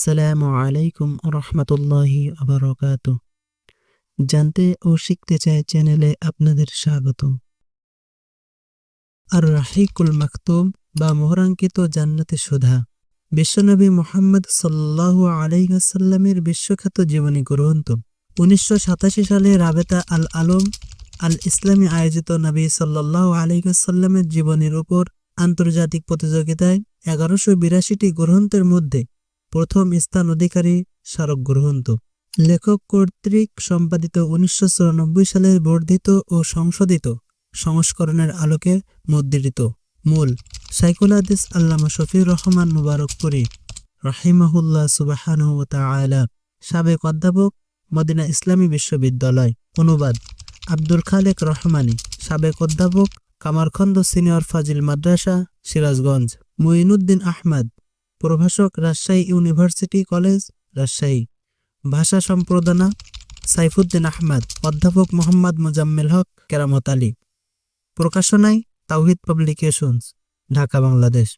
আসসালামু আলাইকুম রহমতুল্লাহি আবরকাত। জানতে ও শিখতে চাই চ্যানেলে আপনাদের স্বাগত আর রাহিকুল মাকতুম বা মোহরাঙ্কিত জান্নাতে সুধা। বিশ্বনবী মোহাম্মদ সাল্লাহু আলাইসাল্লামের বিশ্বখ্যাত জীবনী গ্রহন্ত উনিশশো সাতাশি সালে রাবেতা আল আলম আল ইসলামী আয়োজিত নবী সাল্লাহ আলাইসাল্লামের জীবনীর উপর আন্তর্জাতিক প্রতিযোগিতায় এগারোশো বিরাশিটি গ্রন্থের মধ্যে প্রথম স্থান অধিকারী স্মারক গ্রন্থ লেখক কর্তৃক সম্পাদিত উনিশশো চুরানব্বই সালের বর্ধিত ও সংশোধিত সংস্করণের আলোকে মুদ্রিত। মূল সাইকুল হাদিস আল্লামা শফিউর রহমান মুবারকপুরী রাহিমাহুল্লাহ সুবাহান সাবেক অধ্যাপক, মদিনা ইসলামী বিশ্ববিদ্যালয়। অনুবাদ, আব্দুল খালেক রহমানী। সাবেক অধ্যাপক কামারখন্দ সিনিয়র ফাজিল মাদ্রাসা, সিরাজগঞ্জ। মুইনুদ্দিন আহমদ। প্রভাষক রাজশাহী ইউনিভার্সিটি কলেজ, রাজশাহী। ভাষা সম্প্রদানা, সাইফুদ্দিন আহমদ, অধ্যাপক মোহাম্মদ মোজাম্মেল হক, কেরামত আলী। প্রকাশনায় তাওহিদ পাবলিকেশনস, ঢাকা, বাংলাদেশ।